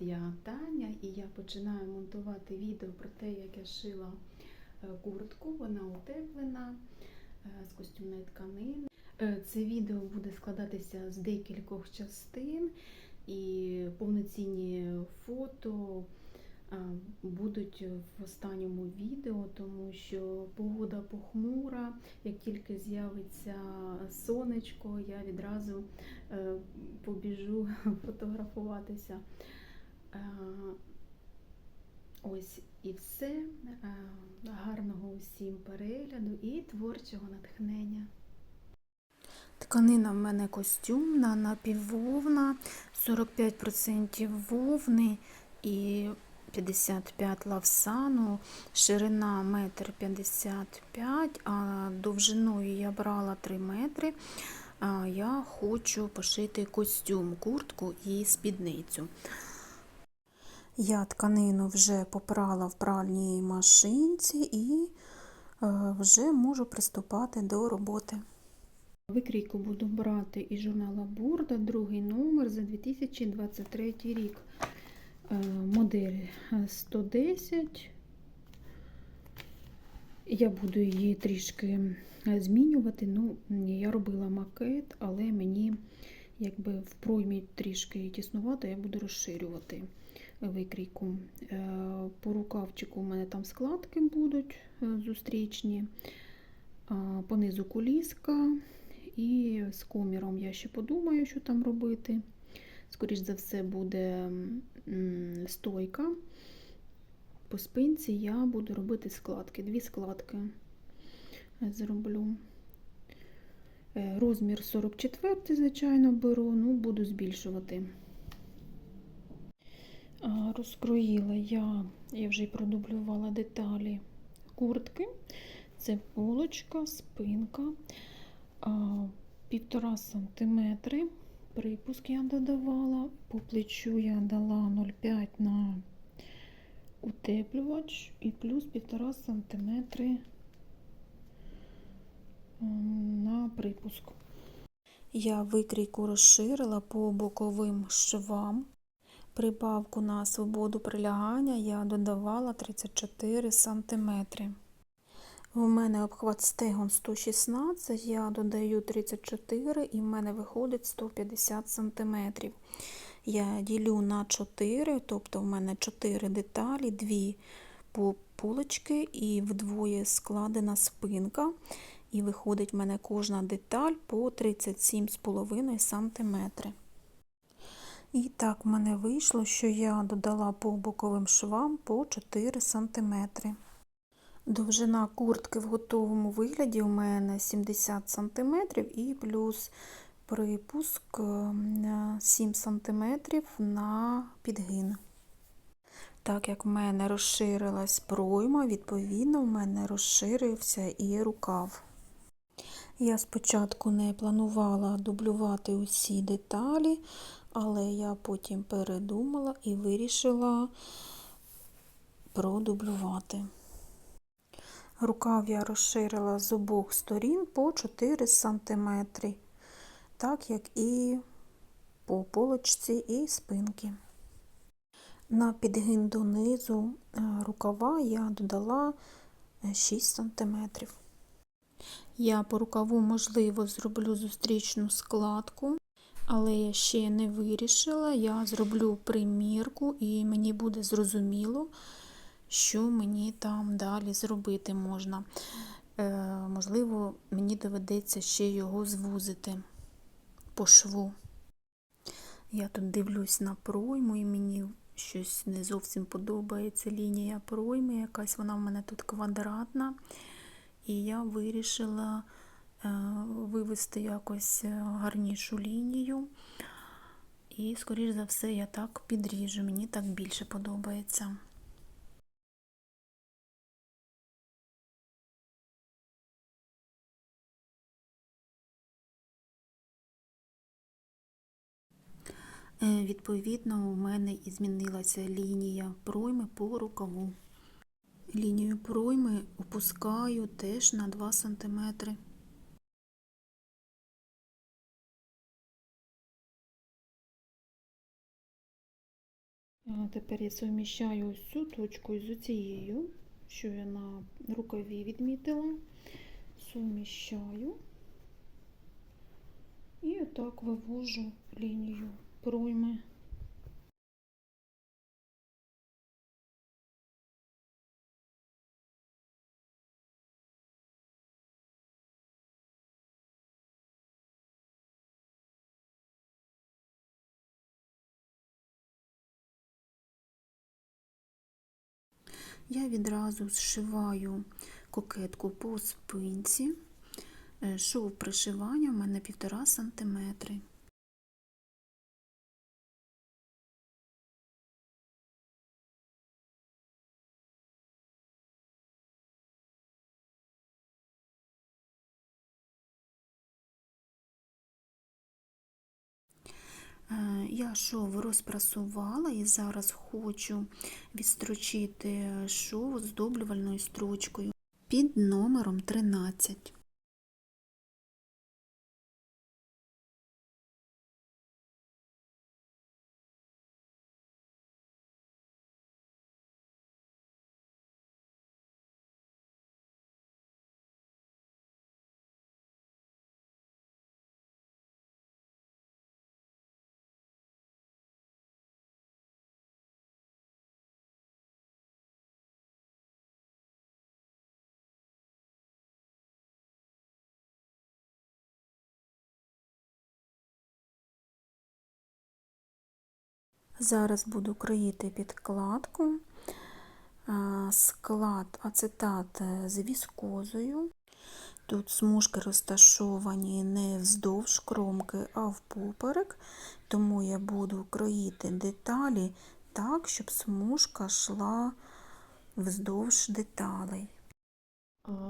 я Таня і я починаю монтувати відео про те, як я шила е, куртку. Вона утеплена е, з костюмної тканини. Е, Це відео буде складатися з декількох частин і повноцінні фото будуть в останньому відео, тому що погода похмура. Як тільки з'явиться сонечко, я відразу побіжу фотографуватися. Е, Ось і все. Е, Гарного усім перегляду і творчого натхнення. Тканина в мене костюмна, напіввовна, 45% вовни і 55 лавсану, ширина 1,55 м, а довжиною я брала 3 метри. Я хочу пошити костюм, куртку і спідницю. Я тканину вже попрала в пральній машинці і е, вже можу приступати до роботи. Викрійку буду брати із журнала Бурда, другий номер за 2023 рік. Е, Модель 110. Я буду її трішки е, змінювати. Ну, я робила макет, але мені якби в проймі трішки тіснувато, я буду розширювати викрійку. Е, По рукавчику у мене там складки будуть е, зустрічні, А, понизу куліска. І з коміром я ще подумаю, що там робити. Скоріш за все, буде стойка. По спинці я буду робити складки, дві складки зроблю. Е, Розмір 44, звичайно, беру, ну, буду збільшувати. Розкроїла я, я вже й продублювала деталі куртки. Це полочка, спинка, півтора сантиметри. Припуск я додавала, по плечу я дала 0,5 на утеплювач і плюс 1,5 см на припуск. Я викрійку розширила по боковим швам. Прибавку на свободу прилягання я додавала 34 см. У мене обхват стегон 116, я додаю 34 і в мене виходить 150 см. Я ділю на 4, тобто в мене 4 деталі, 2 по полочки і вдвоє складена спинка. І виходить в мене кожна деталь по 37,5 см. І так в мене вийшло, що я додала по боковим швам по 4 см. Довжина куртки в готовому вигляді у мене 70 см і плюс припуск 7 см на підгин. Так як в мене розширилась пройма, відповідно, в мене розширився і рукав. Я спочатку не планувала дублювати усі деталі, але я потім передумала і вирішила продублювати. Рукав я розширила з обох сторін по 4 см, так як і по полочці і спинки. На підгин донизу рукава я додала 6 см. Я по рукаву, можливо, зроблю зустрічну складку, але я ще не вирішила. Я зроблю примірку і мені буде зрозуміло, що мені там далі зробити можна. Е, можливо, мені доведеться ще його звузити по шву. Я тут дивлюсь на пройму, і мені щось не зовсім подобається лінія пройми, якась вона в мене тут квадратна. І я вирішила вивести якось е, гарнішу лінію. І, скоріш за все, я так підріжу, мені так більше подобається. Е, Відповідно, у мене і змінилася лінія пройми по рукаву. Лінію пройми опускаю теж на 2 см. Тепер я суміщаю ось цю точку з цією, що я на рукаві відмітила. Суміщаю і отак вивожу лінію пройми. Я відразу зшиваю кокетку по спинці. Е, Шов пришивання в мене 1,5 см. Я шов розпрасувала і зараз хочу відстрочити шов здоблювальною строчкою під номером 13. Зараз буду кроїти підкладку, склад ацетат з віскозою. Тут смужки розташовані не вздовж кромки, а впоперек, тому я буду кроїти деталі так, щоб смужка йшла вздовж деталей.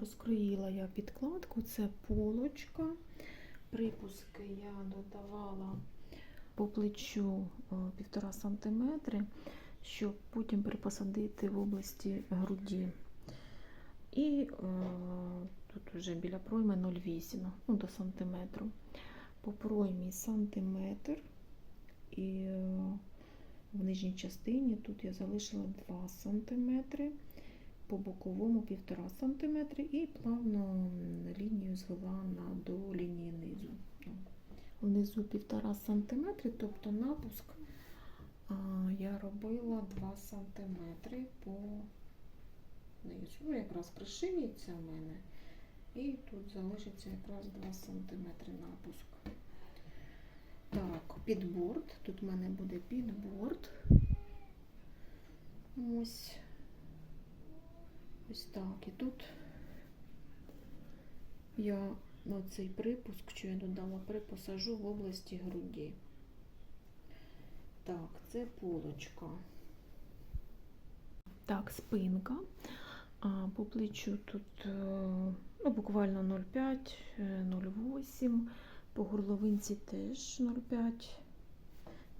Розкроїла я підкладку, це полочка. Припуски я додавала по плечу 1,5 см, щоб потім припосадити в області груді. І е, тут вже біля пройми 0,8 ну, до сантиметру. По проймі сантиметр. І е, в нижній частині тут я залишила 2 см, по боковому 1,5 см і плавно лінію звела на, до лінії низу. Внизу 1,5 см, тобто напуск а, я робила 2 см по низу. Якраз пришиється в мене. І тут залишиться якраз 2 см напуск. Так, підборд. Тут в мене буде підборд. Ось. Ось так. І тут я цей припуск, що я додала, припосажу в області груді. Так, це полочка. Так, спинка. А по плечу тут ну, буквально 0,5, 0,8, по горловинці теж 0,5,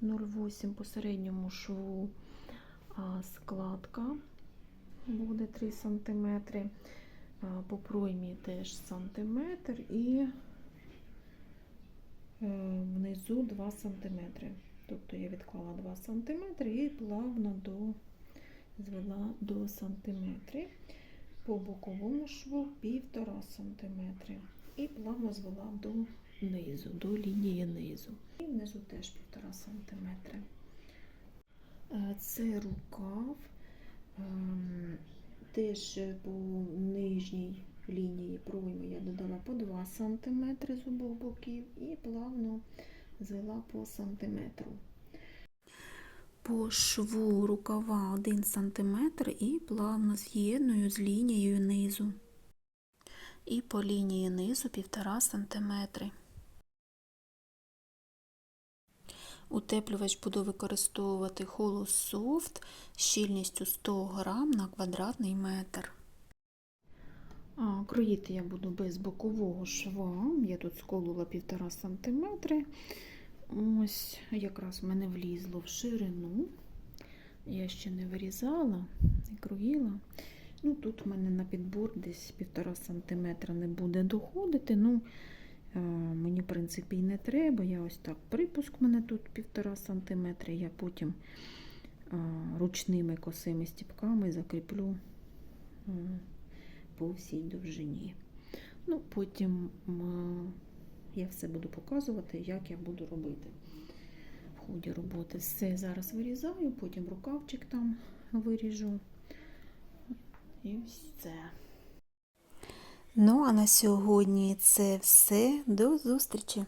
0,8, по середньому шву складка буде 3 см, по проймі теж сантиметр і е, внизу 2 см. Тобто я відклала 2 см і плавно до звела до сантиметрів, по боковому шву 1,5 см. І плавно звела до низу, до лінії низу. І внизу теж 1,5 см. Це рукав, ем, теж по нижній лінії пройми я додала по 2 см з обох боків і плавно звела по сантиметру по шву рукава 1 см і плавно з'єдную з лінією низу. І по лінії низу 1,5 см. Утеплювач буду використовувати Holus Soft щільністю 100 г на квадратний метр. Кроїти я буду без бокового шва. Я тут сколола 1,5 см. Ось, якраз в мене влізло в ширину. Я ще не вирізала і кроїла. Ну, Тут в мене на підбор десь 1,5 см не буде доходити. Ну, Мені, в принципі, і не треба. Я ось так припуск мене тут 1,5 см. Я потім ручними косими стіпками закріплю по всій довжині. Ну, потім я все буду показувати, як я буду робити в ході роботи. Все зараз вирізаю, потім рукавчик там виріжу. І все. Ну, а на сьогодні це все. До зустрічі!